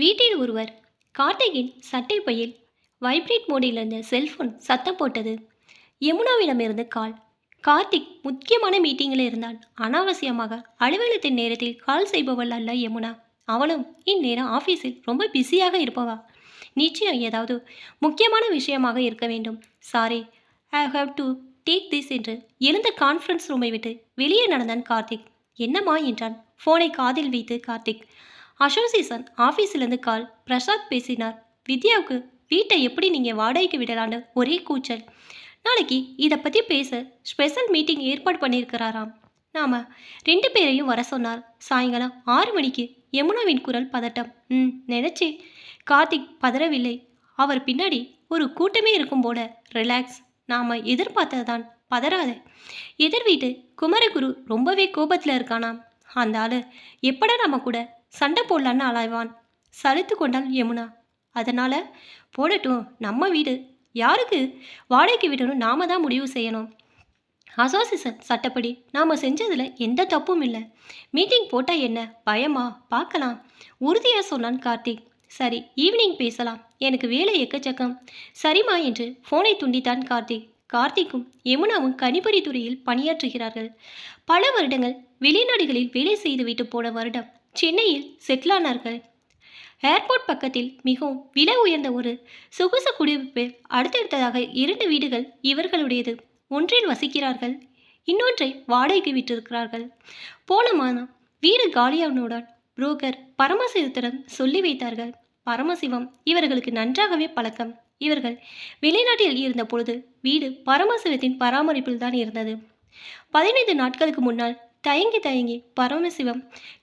வீட்டில் ஒருவர் கார்த்திகின் சட்டை பையில் வைப்ரேட் மோடில் இருந்த செல்போன் சத்தம் போட்டது. யமுனாவிடமிருந்து கால் கார்த்திக் முக்கியமான மீட்டிங்கில் இருந்தான். அனாவசியமாக அலுவலகத்தின் நேரத்தில் கால் செய்பவள் அல்ல யமுனா. அவளும் இந்நேரம் ஆஃபீஸில் ரொம்ப பிஸியாக இருப்பவா. நிச்சயம் ஏதாவது முக்கியமான விஷயமாக இருக்க வேண்டும். Sorry I have to take this என்று எழுந்த கான்ஃபரன்ஸ் ரூமை விட்டு வெளியே நடந்தான் கார்த்திக். என்னம்மா என்றான். ஃபோனை காதில் வைத்து கார்த்திக். அசோசியேஷன் ஆஃபீஸிலேருந்து கால். பிரசாத் பேசினார். வித்யாவுக்கு வீட்டை எப்படி நீங்கள் வாடகைக்கு விடலான்னு ஒரே கூச்சல். நாளைக்கு இதை பற்றி பேச ஸ்பெஷல் மீட்டிங் ஏற்பாடு பண்ணியிருக்கிறாராம் நாம் ரெண்டு பேரையும் வர சொன்னார். சாயங்காலம் ஆறு மணிக்கு யமுனாவின் குரல் பதட்டம். ம் நினச்சே கார்த்திக் பதறவில்லை. அவர் பின்னாடி ஒரு கூட்டமே இருக்கும் போல. ரிலாக்ஸ் நாம் எதிர்பார்த்ததுதான். பதறாத. எதிர் வீட்டு குமரகுரு ரொம்பவே கோபத்தில் இருக்கானாம். அந்த ஆள் எப்படா நம்ம கூட சண்டை போடலான்னு அலைவான் சலித்து கொண்டாள் யமுனா. அதனால் போடட்டும் நம்ம வீடு. யாருக்கு? வாடகைக்கு விடணும் நாம தான் முடிவு செய்யணும். அசோசியேஷன் சட்டப்படி நாம் செஞ்சதில் எந்த தப்பும் இல்லை. மீட்டிங் போட்டால் என்ன? பயமா? பார்க்கலாம். உறுதியாக சொன்னான் கார்த்திக். சரி ஈவினிங் பேசலாம். எனக்கு வேலை எக்கச்சக்கம். சரிம்மா என்று ஃபோனை துண்டித்தான் கார்த்திக். கார்த்திக்கும் யமுனாவும் கணிப்பொறி துறையில் பணியாற்றுகிறார்கள். பல வருடங்கள் வெளிநாடுகளில் வேலை செய்துவிட்டு போன வருடம் சென்னையில் செட்டிலானார்கள். ஏர்போர்ட் பக்கத்தில் மிகவும் விலை உயர்ந்த ஒரு சொகுசு குடியிருப்பு அடுத்தடுத்ததாக இரண்டு வீடுகள் இவர்களுடையது. ஒன்றில் வசிக்கிறார்கள் இன்னொன்றை வாடகைக்கு விட்டிருக்கிறார்கள். போன மாதம் வீடு காலியானவுடன் புரோக்கர் பரமசிவத்திடம் சொல்லி வைத்தார்கள். பரமசிவம் இவர்களுக்கு நன்றாகவே பழக்கம். இவர்கள் வெளிநாட்டில் இருந்த பொழுது வீடு பரமசிவத்தின் பராமரிப்பில் தான் இருந்தது. பதினைந்து நாட்களுக்கு முன்னால் தயங்கி தயங்கி பரமசிவம்.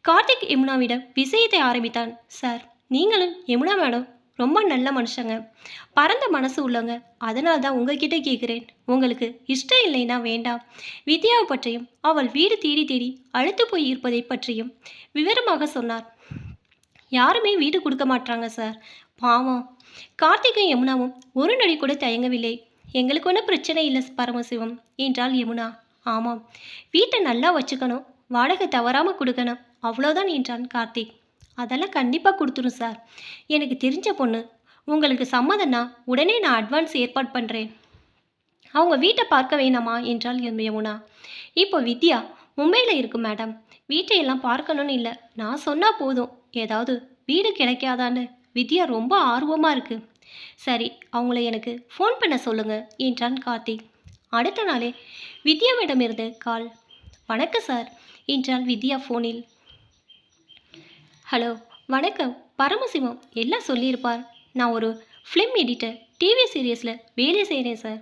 கார்த்திக் யமுனாவிடம் விஷயத்தை ஆரம்பித்தான். சார் நீங்களும் யமுனா மேடம் ரொம்ப நல்ல மனுஷங்க. பரந்த மனசு உள்ளவங்க. அதனால தான் உங்ககிட்ட கேட்குறேன். உங்களுக்கு இஷ்டம் இல்லைன்னா வேண்டாம். வித்யாவை பற்றியும் அவள் வீடு தேடி தேடி அழுத்து போய் இருப்பதை பற்றியும் விவரமாக சொன்னார். யாருமே வீடு கொடுக்க மாட்டாங்க சார். பாவம். கார்த்திகும் யமுனாவும் ஒரு நொடி கூட தயங்கவில்லை. எங்களுக்கு ஒன்றும் பிரச்சனை இல்லை பரமசிவம் என்றாள் யமுனா. ஆமாம். வீட்டை நல்லா வச்சுக்கணும். வாடகை தவறாமல் கொடுக்கணும். அவ்வளோதான் என்றான் கார்த்திக். அதெல்லாம் கண்டிப்பாக கொடுத்துரும் சார். எனக்கு தெரிஞ்ச பொண்ணு. உங்களுக்கு சம்மதம்னா உடனே நான் அட்வான்ஸ் ஏற்பாடு பண்ணுறேன் அவங்க வீட்டை பார்க்க வேணாமா என்றால் யமுனா. இப்போ வித்யா மும்பையில் இருக்கு மேடம். வீட்டையெல்லாம் பார்க்கணும்னு இல்லை. நான் சொன்னால் போதும். ஏதாவது வீடு கிடைக்காதான்னு. வித்யா ரொம்ப ஆர்வமாக இருக்குது சரி அவங்கள எனக்கு ஃபோன் பண்ண சொல்லுங்கள் என்றான் கார்த்திக். அடுத்த நாளே வித்யாவிடமிருந்து கால். வணக்கம் சார் என்றாள் வித்யா ஃபோனில். ஹலோ வணக்கம் பரமசிவம் எல்லாம் சொல்லியிருப்பார். நான் ஒரு ஃபிலிம் எடிட்டர் டிவி சீரியஸில் வேலை செய்கிறேன் சார்.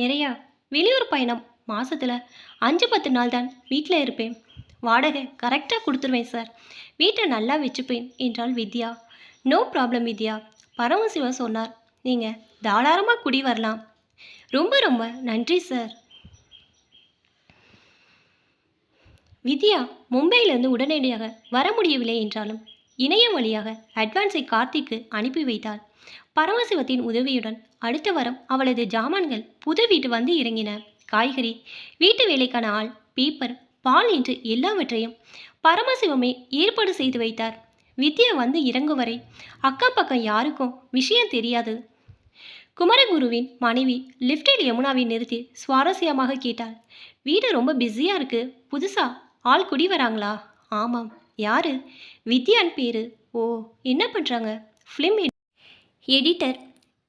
நிறையா வெளியூர் பயணம் மாதத்தில் அஞ்சு பத்து நாள் தான் வீட்டில் இருப்பேன். வாடகை கரெக்டாக கொடுத்துருவேன் சார். வீட்டை நல்லா வச்சுப்பேன் என்றாள் வித்யா. நோ ப்ராப்ளம் வித்யா பரமசிவம் சொன்னார். நீங்கள் தாராளமாக குடி வரலாம். ரொம்ப ரொம்ப நன்றி சார். வித்யா மும்பையிலிருந்து உடனடியாக வர முடியவில்லை என்றாலும் இணையம் வழியாக அட்வான்ஸை கார்த்திக்கு அனுப்பி வைத்தாள். பரமசிவத்தின் உதவியுடன் அடுத்த வாரம் அவளது ஜாமான்கள் புது வீட்டு வந்து இறங்கின. காய்கறி வீட்டு வேலைக்கான ஆள் பேப்பர் பால் என்று எல்லாவற்றையும் பரமசிவமே ஏற்பாடு செய்து வைத்தார். வித்யா வந்து இறங்கும் வரை அக்கம் பக்கம் யாருக்கும் விஷயம் தெரியாது. குமரகுருவின் மனைவி லிஃப்டில் யமுனாவை நிறுத்தி சுவாரஸ்யமாக கேட்டாள். வீடு ரொம்ப பிஸியாக இருக்கு. புதுசா ஆள் குடி வராங்களா? ஆமாம். யாரு? வித்யான் பேரு. ஓ என்ன பண்ணுறாங்க ஃபிலிம் எடிட்டர்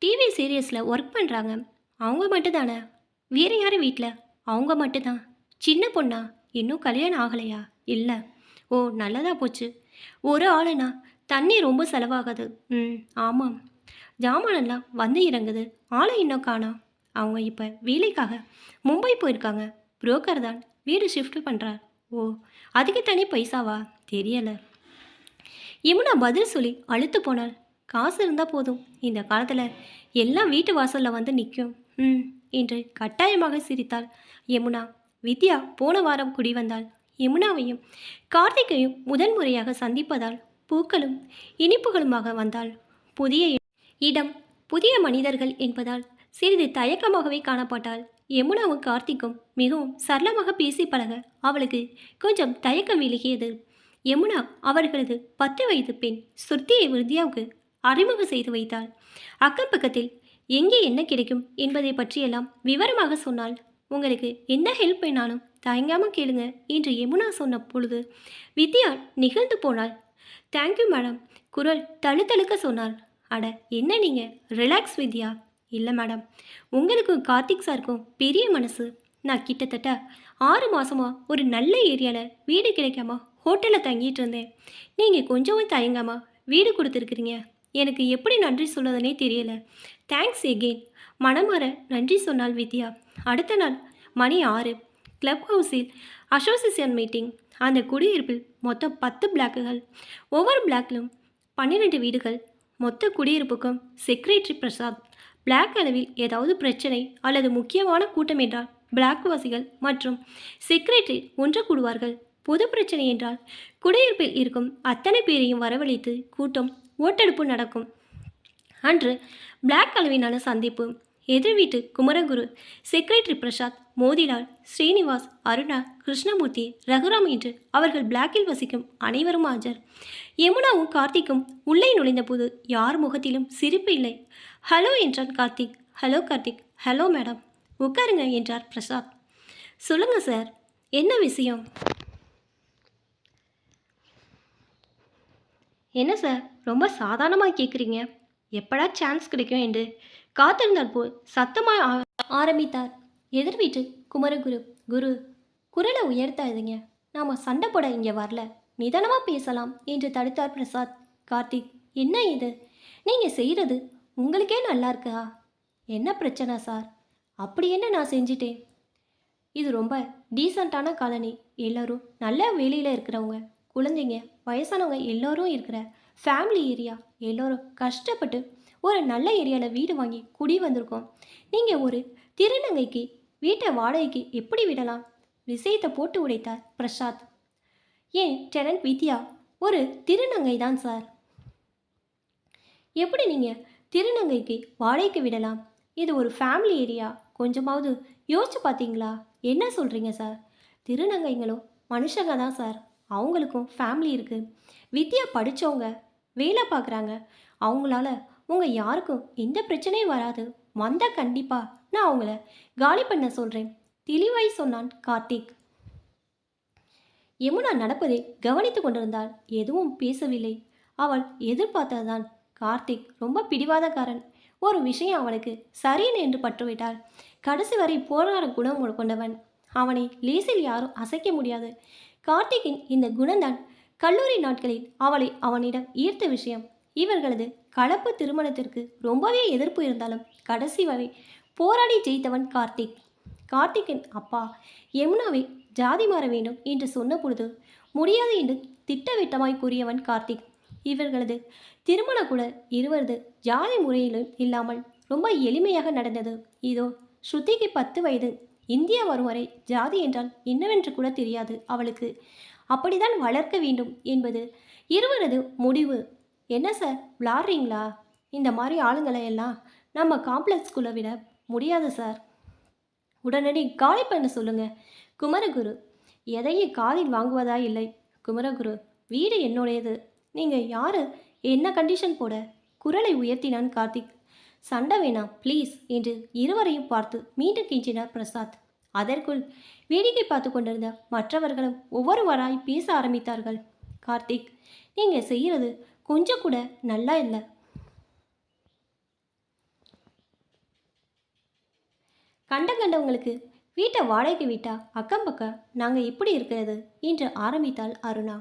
டிவி சீரியஸில் ஒர்க் பண்ணுறாங்க அவங்க மட்டும்தானே? வேறு யார் வீட்டில் அவங்க மட்டும்தான். சின்ன பொண்ணா? இன்னும் கல்யாணம் ஆகலையா? இல்லை. ஓ நல்லதாக போச்சு. ஒரு ஆளுனா தண்ணி ரொம்ப செலவாகாது. ம் ஆமாம். ஜாமானெல்லாம் வந்து இறங்குது. ஆளை இன்னும் காணோம். அவங்க இப்போ வேலைக்காக மும்பை போயிருக்காங்க. புரோக்கர் தான் வீடு ஷிஃப்ட் பண்ணுறார் ஓ அதுக்கு தனி பைசாவா? தெரியலை. யமுனா பதில் சொல்லி அழுத்து போனாள் காசு இருந்தால் போதும். இந்த காலத்தில் எல்லாம் வீட்டு வாசலில் வந்து நிற்கும் ம் என்று கட்டாயமாக சிரித்தாள் யமுனா. வித்யா போன வாரம் குடி வந்தாள். யமுனாவையும் கார்த்திகையும் முதன்முறையாக சந்திப்பதால் பூக்களும் இனிப்புகளுமாக வந்தாள். புதிய இடம் புதிய மனிதர்கள் என்பதால் சிறிது தயக்கமாகவே காணப்பட்டாள். யமுனாவும் கார்த்திக்கும் மிகவும் சரளமாக பேசி பழக அவளுக்கு கொஞ்சம் தயக்கம் விலகியது. யமுனா அவர்களது பத்து வயது பெண் சுர்த்தியை வித்யாவுக்கு அறிமுகம் செய்து வைத்தாள். அக்கம் பக்கத்தில் எங்கே என்ன கிடைக்கும் என்பதை பற்றியெல்லாம் விவரமாக சொன்னாள். உங்களுக்கு எந்த ஹெல்ப் வேணாலும் தயங்காமல் கேளுங்க என்று யமுனா சொன்ன பொழுது வித்யா நிகழ்ந்து போனாள். தேங்க்யூ மேடம் குரல் தழுத்தழுக்க சொன்னாள். அட என்ன நீங்கள் ரிலாக்ஸ் வித்யா? இல்லை மேடம் உங்களுக்கும் கார்த்திக் சாருக்கும் பெரிய மனசு. நான் கிட்டத்தட்ட ஆறு மாதமாக ஒரு நல்ல ஏரியாவில் வீடு கிடைக்காம ஹோட்டலில் தங்கிட்டு இருந்தேன். நீங்கள் கொஞ்சமும் தயங்காம வீடு கொடுத்துருக்குறீங்க. எனக்கு எப்படி நன்றி சொல்லுறதுனே தெரியல. தேங்க்ஸ் எகெயின் மனமாற நன்றி சொன்னால் வித்யா. அடுத்த நாள் மணி ஆறு. கிளப் ஹவுஸில் அசோசியேஷன் மீட்டிங் அந்த குடியிருப்பில் மொத்தம் பத்து பிளாக்குகள் ஒவ்வொரு பிளாக்லும் பன்னிரெண்டு வீடுகள். மொத்த குடியிருப்புக்கும் செக்ரட்டரி பிரசாத் பிளாக் அளவில் ஏதாவது பிரச்சனை அல்லது முக்கியமான கூட்டம் என்றால் பிளாக்வாசிகள் மற்றும் செக்ரட்டரி ஒன்று கூடுவார்கள். பொது பிரச்சனை என்றால் குடியிருப்பில் இருக்கும் அத்தனை பேரையும் வரவழைத்து கூட்டம் ஓட்டெடுப்பு நடக்கும். அன்று பிளாக் அளவிலான சந்திப்பு. எதிர் வீட்டு குமரகுரு செக்ரட்டரி பிரசாத் மோதிலால் ஸ்ரீனிவாஸ் அருணா கிருஷ்ணமூர்த்தி ரகுராம் என்று அவர்கள் பிளாக்கில் வசிக்கும் அனைவரும் ஆஜர். யமுனாவும் கார்த்திக்கும் உள்ளே நுழைந்தபோது யார் முகத்திலும் சிரிப்பு இல்லை. ஹலோ என்றான் Karthik. Hello Karthik. Hello madam. உட்காருங்க என்றார் பிரசாத். சொல்லுங்க சார். என்ன விஷயம்? என்ன சார்? ரொம்ப சாதாரணமாக கேட்குறீங்க எப்படா சான்ஸ் கிடைக்கும்? என்று காத்திருந்தால் போல் சத்தமாக ஆ- ஆரம்பித்தார். எதிர் வீட்டு குமரகுரு. குரு குரலை உயர்த்தாதீங்க. நாம் சண்டை போட இங்கே வரல. நிதானமாக பேசலாம் என்று தடுத்தார் பிரசாத். கார்த்திக் என்ன இது? நீங்கள் செய்கிறது உங்களுக்கே நல்லா இருக்கா? என்ன பிரச்சனை சார்? அப்படி என்ன நான் செஞ்சிட்டேன்? இது ரொம்ப டீசண்டான காலனி. எல்லோரும் நல்ல வேலையில் இருக்கிறவங்க. குழந்தைங்க வயசானவங்க எல்லோரும் இருக்கிற ஃபேமிலி ஏரியா எல்லோரும் கஷ்டப்பட்டு ஒரு நல்ல ஏரியாவில் வீடு வாங்கி குடி வந்திருக்கோம். நீங்கள் ஒரு திருநங்கைக்கு வீட்டை வாடகைக்கு எப்படி விடலாம்? விஷயத்தை போட்டு உடைத்தார் பிரசாத். ஏன் டெனன்ட் வித்யா? ஒரு திருநங்கை தான் சார். எப்படி நீங்கள் திருநங்கைக்கு வாடகைக்கு விடலாம்? இது ஒரு ஃபேமிலி ஏரியா கொஞ்சமாவது யோசிச்சு பார்த்தீங்களா என்ன சொல்கிறீங்க சார்? திருநங்கைங்களும் மனுஷங்க தான் சார். அவங்களுக்கும் ஃபேமிலி இருக்குது வித்யா படித்தவங்க வேலை பார்க்குறாங்க அவங்களால உங்கள் யாருக்கும் எந்த பிரச்சனையும் வராது. வந்தால் கண்டிப்பாக நான் அவங்கள காலி பண்ண சொல்கிறேன் தெளிவாய் சொன்னான் கார்த்திக். யமுனா நடப்பதை கவனித்து கொண்டிருந்தாள். எதுவும் பேசவில்லை. அவள் எதிர்பார்த்ததுதான். கார்த்திக் ரொம்ப பிடிவாதக்காரன். ஒரு விஷயம் அவனுக்கு சரின்னு என்று பற்றுவிட்டாள் கடைசி வரை போராட குணம் கொண்டவன். அவனை லேசில் யாரும் அசைக்க முடியாது. கார்த்திக்கின் இந்த குணந்தான் கல்லூரி நாட்களில் அவளை அவனிடம் ஈர்த்த விஷயம். இவர்களது கலப்பு திருமணத்திற்கு ரொம்பவே எதிர்ப்பு இருந்தாலும் கடைசி வரை போராடி ஜெயித்தவன் கார்த்திக். கார்த்திக்கின் அப்பா யமுனாவை ஜாதி மாற வேண்டும் என்று சொன்ன பொழுது முடியாது என்று திட்டவட்டமாய் கூறியவன் கார்த்திக். இவர்களது திருமண கூட இருவரது ஜாதி முறையிலும் இல்லாமல் ரொம்ப எளிமையாக நடந்தது. இதோ ஸ்ருதிக்கு பத்து வயது. இந்தியா வரும் வரை ஜாதி என்றால் என்னவென்று கூட தெரியாது. அவளுக்கு அப்படிதான் வளர்க்க வேண்டும் என்பது இருவரது முடிவு. என்ன சார் விளாட்றீங்களா? இந்த மாதிரி ஆளுங்களை எல்லாம் நம்ம காம்ப்ளெக்ஸ்குள்ளே விட முடியாது சார். உடனடி காலி பண்ண சொல்லுங்கள் குமரகுரு எதையும் காதில் வாங்குவதா இல்லை. குமரகுரு வீடு என்னுடையது. நீங்கள் யார்? என்ன கண்டிஷன் போட? குரலை உயர்த்தினான் கார்த்திக். சண்டை வேணாம் ப்ளீஸ் என்று இருவரையும் பார்த்து மீண்டும் கெஞ்சினார் பிரசாத். அதற்குள் வேடிக்கை பார்த்து கொண்டிருந்த மற்றவர்களும் ஒவ்வொருவராய் பேச ஆரம்பித்தார்கள். கார்த்திக் நீங்கள் செய்கிறது கொஞ்சம் கூட நல்லா இல்லை. கண்ட கண்டவங்களுக்கு வீட்டை வாடகைக்கு விட்டா அக்கம் பக்கம் நாங்கள் எப்படி இருக்கிறது என்று ஆரம்பித்தாள் அருணா.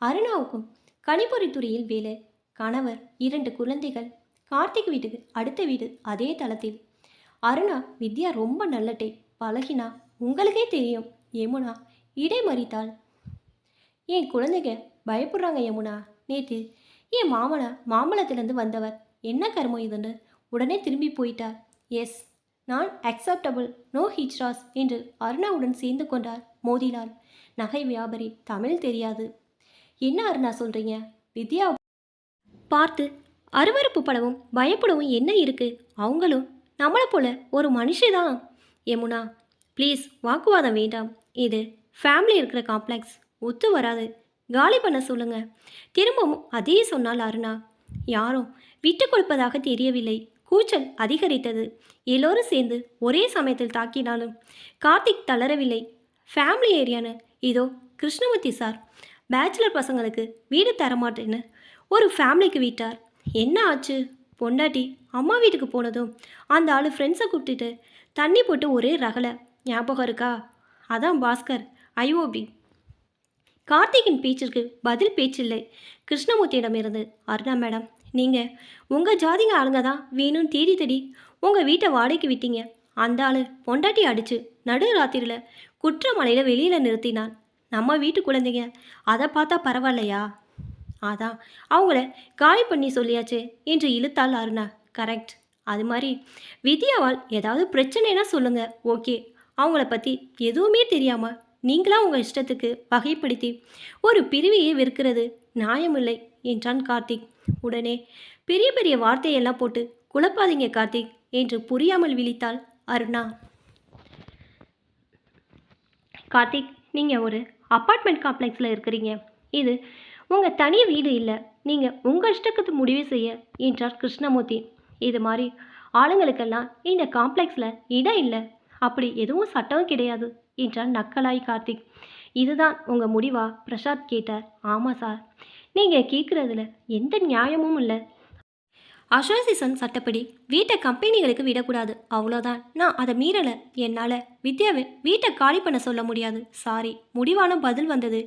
அருணாவுக்கும் கணிப்பொறி துறையில் வேலை கணவர் இரண்டு குழந்தைகள் கார்த்திக் வீட்டுக்கு அடுத்த வீடு அதே தளத்தில். அருணா வித்யா ரொம்ப நல்லட்டே பழகினா உங்களுக்கே தெரியும் யமுனா இடைமறித்தாள். என் குழந்தைங்க பயப்படுறாங்க யமுனா நேற்று என் மாமனா மாம்பழத்திலேருந்து வந்தவர் என்ன கர்மம் இதுன்னு உடனே திரும்பி போயிட்டார். எஸ் நான் அக்செப்டபிள் நோ ஹிச்ராஸ் என்று அருணாவுடன் சேர்ந்து கொண்டார் மோதிலால். நகை வியாபாரி தமிழ் தெரியாது. என்ன அருணா சொல்கிறீங்க வித்யா பார்த்து அருவருப்பு படவும் பயப்படவும் என்ன இருக்குது அவங்களும் நம்மளை போல ஒரு மனுஷதான். யமுனா ப்ளீஸ் வாக்குவாதம் வேண்டாம். இது ஃபேமிலி இருக்கிற காம்ப்ளெக்ஸ் ஒத்து வராது. காலி பண்ண சொல்லுங்க. திரும்பவும் அதே சொன்னால் அருணா. யாரும் விட்டு கொடுப்பதாக தெரியவில்லை. கூச்சல் அதிகரித்தது. எல்லோரும் சேர்ந்து ஒரே சமயத்தில் தாக்கினாலும் கார்த்திக் தளரவில்லை. ஃபேமிலி ஏரியான்னு இதோ கிருஷ்ணமூர்த்தி சார். பேச்சுலர் பசங்களுக்கு வீடு தரமாட்டேன்னு ஒரு ஃபேமிலிக்கு வீட்டார். என்ன ஆச்சு? பொண்டாட்டி அம்மா வீட்டுக்கு போனதும் அந்த ஆள் ஃப்ரெண்ட்ஸை கூப்பிட்டுட்டு தண்ணி போட்டு ஒரே ரகலை. ஞாபகம் இருக்கா? அதான் பாஸ்கர். ஐஓபி கார்த்திகின் பேச்சிற்கு பதில் பேச்சில்லை. கிருஷ்ணமூர்த்தியிடமிருந்து அருணா மேடம் நீங்கள் உங்கள் ஜாதிங்க ஆளுங்க தான் வேணும்னு தேடி தேடி உங்கள் வீட்டை வாடகைக்கு விட்டீங்க. அந்த ஆள் பொண்டாட்டி அடிச்சு நடு ராத்திரியில் குற்றமலையில் வெளியில் நிறுத்தினான். நம்ம வீட்டு குழந்தைங்க அதை பார்த்தா பரவாயில்லையா? அதான் அவங்கள காலி பண்ணி சொல்லியாச்சு என்று இழுத்தாள் அருணா. கரெக்ட். அது மாதிரி வித்யாவால் ஏதாவது பிரச்சனைனா சொல்லுங்கள் ஓகே. அவங்கள பற்றி எதுவுமே தெரியாமல் நீங்களாக உங்கள் இஷ்டத்துக்கு வகைப்படுத்தி ஒரு பிரிவையே வெறுக்கிறது நியாயமில்லை. என்றான் கார்த்திக். உடனே பெரிய பெரிய வார்த்தையெல்லாம் போட்டு குழப்பாதீங்க கார்த்திக் என்று புரியாமல் விழித்தாள் அருணா. கார்த்திக் நீங்கள் ஒரு அப்பார்ட்மெண்ட் காம்ப்ளெக்ஸில் இருக்கிறீங்க. இது உங்கள் தனி வீடு இல்லை நீங்கள் உங்கள் இஷ்டத்துக்கு முடிவு செய்ய என்றார் கிருஷ்ணமூர்த்தி. இது மாதிரி ஆளுங்களுக்கெல்லாம் இந்த காம்ப்ளெக்ஸில் இடம் இல்லை அப்படி எதுவும் சட்டம் கிடையாது என்றான் நக்கலாய் கார்த்திக். இதுதான் உங்கள் முடிவா? பிரசாத் கேட்டார். ஆமாம் சார். நீங்கள் கேட்குறதுல எந்த நியாயமும் இல்லை. அசோசிசன் சட்டப்படி வீட்டை கம்பெனிகளுக்கு விடக்கூடாது. அவ்வளோதான் நான் அதை மீறலை. என்னால் வித்யாவை வீட்டை காலி பண்ண சொல்ல முடியாது. சாரி முடிவான பதில் வந்தது.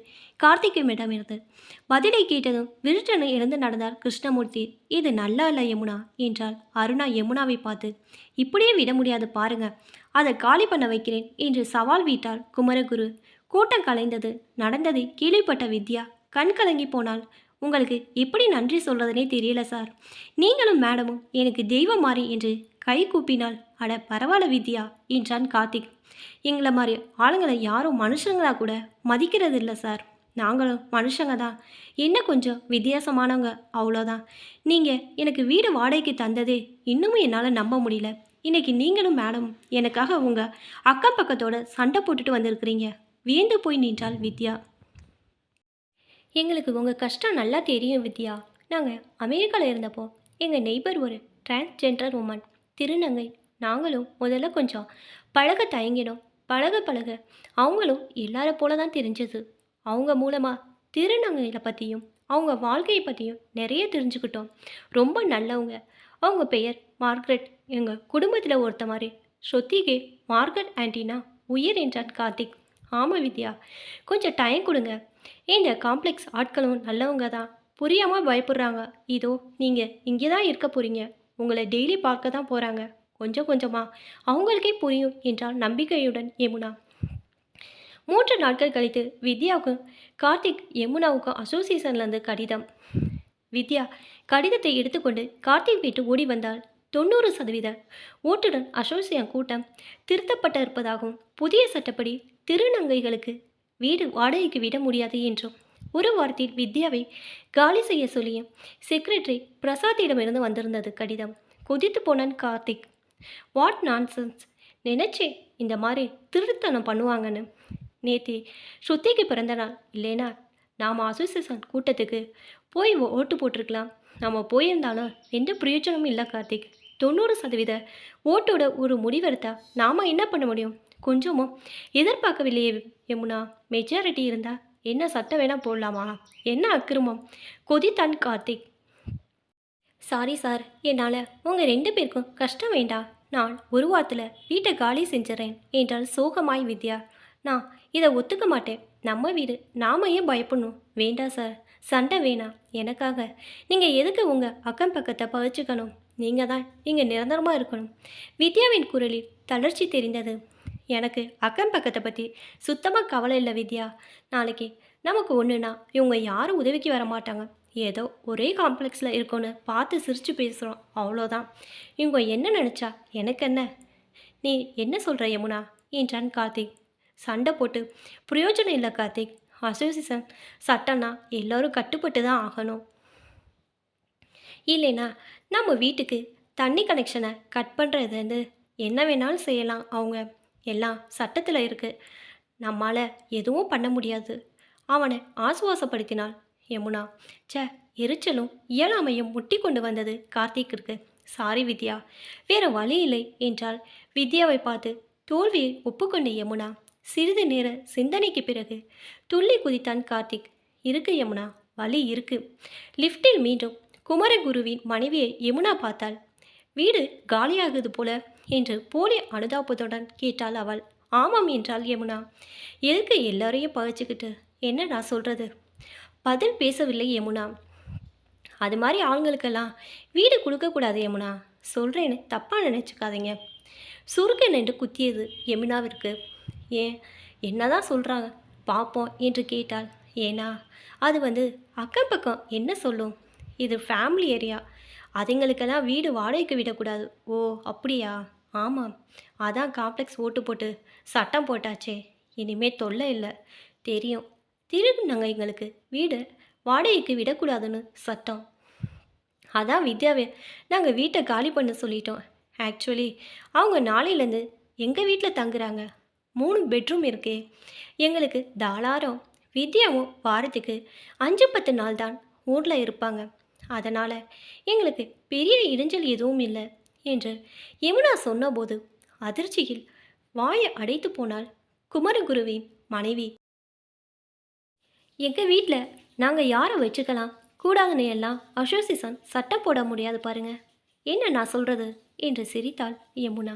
கார்த்திகமிடமிருந்து பதிலை கேட்டதும் விருட்டனை எழுந்து நடந்தார் கிருஷ்ணமூர்த்தி. இது நல்லா இல்லை யமுனா என்றாள். அருணா யமுனாவை பார்த்து. இப்படியே விட முடியாது பாருங்க. அதை காலி பண்ண வைக்கிறேன் என்று சவால் வீட்டார் குமரகுரு. கூட்டம் கலைந்தது. நடந்ததை கேள்விப்பட்ட வித்யா கண் கலங்கி போனால் உங்களுக்கு எப்படி நன்றி சொல்றதுனே தெரியல சார். நீங்களும் மேடமும் எனக்கு தெய்வம் மாறி என்று கை கூப்பினால் அட பரவாயில்ல வித்யா என்றான் கார்த்திக். எங்களை மாதிரி ஆளுங்களை யாரும் மனுஷங்களா கூட மதிக்கிறது இல்லை சார். நாங்களும் மனுஷங்க தான். என்ன கொஞ்சம் வித்தியாசமானவங்க அவ்வளோதான். நீங்கள் எனக்கு வீடு வாடகைக்கு தந்ததே இன்னமும் என்னால் நம்ப முடியல. இன்னைக்கு நீங்களும் மேடம் எனக்காக உங்கள் அக்கம் பக்கத்தோட சண்டை போட்டுட்டு வந்திருக்கிறீங்க. வியந்து போய் நின்றாள் வித்யா. எங்களுக்கு உங்கள் கஷ்டம் நல்லா தெரியும் வித்யா. நாங்கள் அமெரிக்காவில் இருந்தப்போ எங்கள் நெய்பர் ஒரு டிரான்ஸ்ஜெண்டர் உமன் திருநங்கை. நாங்களும் முதல்ல கொஞ்சம் பழக தயங்கினோம். பழக பழக. அவங்களும் எல்லார போல தான் தெரிஞ்சது. அவங்க மூலமாக திருநங்கைகளை பற்றியும் அவங்க வாழ்க்கையை பற்றியும் நிறைய தெரிஞ்சுக்கிட்டோம். ரொம்ப நல்லவங்க. அவங்க பெயர் மார்க்ரெட். எங்கள் குடும்பத்தில் ஒருத்த மாதிரி. ஸ்ருத்திகே மார்க்ரெட் ஆன்டினா உயிர் என்றான் கார்த்திக். ஆமாம் வித்யா. கொஞ்சம் டைம் கொடுங்க. இந்த காம்ப்ளெக்ஸ் ஆட்களும் நல்லவங்க தான். புரியாமல் பயப்படுறாங்க. இதோ நீங்கள் இங்கே தான் இருக்க போகிறீங்க உங்களை டெய்லி பார்க்க தான் போகிறாங்க கொஞ்சம் கொஞ்சமாக அவங்களுக்கே புரியும் என்றால் நம்பிக்கையுடன் யமுனா. மூன்று நாட்கள் கழித்து வித்யாவுக்கும் கார்த்திக் யமுனாவுக்கும் அசோசியேஷன்லேருந்து கடிதம். வித்யா கடிதத்தை எடுத்துக்கொண்டு கார்த்திக் வீட்டு ஓடி வந்தால் தொண்ணூறு சதவீத ஓட்டுடன் அசோசியன் கூட்டம் திருத்தப்பட்ட இருப்பதாகவும் புதிய சட்டப்படி திருநங்கைகளுக்கு வீடு வாடகைக்கு விட முடியாது என்றும். ஒரு வாரத்தில் வித்யாவை காலி செய்ய சொல்லியும் செக்ரட்டரி பிரசாத்திடமிருந்து வந்திருந்தது கடிதம். கொதித்து போனான் கார்த்திக். வாட் நான்சென்ஸ் நினைச்சேன் இந்த மாதிரி திருத்தனம் பண்ணுவாங்கன்னு. நேத்தி ஸ்ருத்திக்கு பிறந்த நாள். இல்லைனா நாம் அசோசியேஷன் கூட்டத்துக்கு போய் ஓட்டு போட்டிருக்கலாம். நம்ம போயிருந்தாலும் எந்த பிரயோஜனமும் இல்லை கார்த்திக். தொண்ணூறு சதவீத ஓட்டோட ஒரு முடிவெடுத்தா நாம் என்ன பண்ண முடியும்? கொஞ்சமும் எதிர்பார்க்கவில்லையே யமுனா. மெஜாரிட்டி இருந்தால் என்ன சட்டம் வேணால் போடலாமா? என்ன அக்கிரமம்? கொதித்தான் கார்த்திக் சாரி சார் என்னால் உங்கள் ரெண்டு பேருக்கும் கஷ்டம் வேண்டாம் நான் ஒரு வாரத்தில் வீட்டை காலி செஞ்சிடறேன் என்றால் சோகமாய் வித்யா. நான் இதை ஒத்துக்க மாட்டேன். நம்ம வீடு நாம ஏன் பயப்படணும்? வேண்டாம் சார் சண்டை வேணாம். எனக்காக நீங்கள் எதுக்கு உங்கள் அக்கம் பக்கத்தை பகிச்சுக்கணும்? நீங்கள் தான் இங்கே நிரந்தரமாக இருக்கணும். வித்யாவின் குரலில் தளர்ச்சி தெரிந்தது. எனக்கு அக்கம் பக்கத்தை பற்றி சுத்தமாக கவலை இல்லை வித்யா. நாளைக்கு நமக்கு ஒன்றுனா இவங்க யாரும் உதவிக்கு வர மாட்டாங்க. ஏதோ ஒரே காம்ப்ளெக்ஸில் இருக்கோன்னு பார்த்து சிரித்து பேசுகிறோம் அவ்வளோதான். இவங்க என்ன நினச்சா? எனக்கு என்ன? நீ என்ன சொல்கிற யமுனா? என்றான் கார்த்திக். சண்டை போட்டு பிரயோஜனம் இல்லை கார்த்திக். அசோசியேஷன் சட்டம்னா எல்லோரும் கட்டுப்பட்டு தான் ஆகணும். இல்லைனா நம்ம வீட்டுக்கு தண்ணி கனெக்ஷனை கட் பண்ணுறதுன்னு என்ன வேணாலும் செய்யலாம் அவங்க. எல்லாம் சட்டத்தில் இருக்குது நம்மால் எதுவும் பண்ண முடியாது. அவனை ஆசுவாசப்படுத்தினாள் யமுனா. சே எரிச்சலும் இயலாமையும் முட்டி கொண்டு வந்தது கார்த்திக்கிற்கு. சாரி வித்யா. வேற வழி இல்லை என்றால் வித்யாவை பார்த்து தோல்வியை ஒப்புக்கொண்ட யமுனா. சிறிது நேர சிந்தனைக்கு பிறகு துள்ளி குதித்தான் கார்த்திக். இருக்கு யமுனா வழி இருக்கு. லிஃப்டில் மீண்டும் குமரகுருவின் மனைவியை யமுனா பார்த்தாள். வீடு காலியாகுது போல என்று போலி அனுதாபத்துடன் கேட்டாள் அவள். ஆமாம் என்றாள் யமுனா. எதுக்கு எல்லாரையும் பகைச்சிக்கிட்டு என்ன நான் சொல்கிறது பதில் பேசவில்லை யமுனா. அது மாதிரி ஆளுங்களுக்கெல்லாம் வீடு கொடுக்கக்கூடாது யமுனா. சொல்கிறேன்னு தப்பாக நினச்சிக்காதீங்க. சுருக்க நின்று குத்தியது யமுனாவிற்கு. ஏன்? என்னதான் சொல்கிறாங்க பார்ப்போம் என்று கேட்டாள். ஏன்னா அது வந்து அக்கம் பக்கம் என்ன சொல்லும்? இது ஃபேமிலி ஏரியா அதுங்களுக்கெல்லாம் வீடு வாடகைக்கு விடக்கூடாது. ஓ அப்படியா? ஆமாம். அதான் காம்ப்ளெக்ஸ் ஓட்டு போட்டு சட்டம் போட்டாச்சே. இனிமே தொல்லை இல்லை. தெரியும். திரும்பினாங்க எங்களுக்கு. வீடு வாடகைக்கு விடக்கூடாதுன்னு சட்டம். அதான் வித்யாவே நாங்கள் வீட்டை காலி பண்ண சொல்லிட்டோம். ஆக்சுவலி அவங்க நாளையிலேருந்து எங்கள் வீட்டில் தங்குறாங்க? மூணு பெட்ரூம் இருக்கே. எங்களுக்கு தாளாரம். வித்யாவும் வாரத்துக்கு அஞ்சு பத்து நாள் தான் ஊரில் இருப்பாங்க. அதனால் எங்களுக்கு பெரிய இடைஞ்சல் எதுவும் இல்லை. என்று யமுனா சொன்னபோது அதிர்ச்சியில் வாயை அடைத்து போனால் குமரகுருவின் மனைவி. எங்கள் வீட்டில் நாங்கள் யாரை வச்சுக்கலாம்? கூடாதுன்னு எல்லாம் சட்டம் போட முடியாது பாருங்க. என்ன நான் சொல்கிறது என்று சிரித்தாள் யமுனா.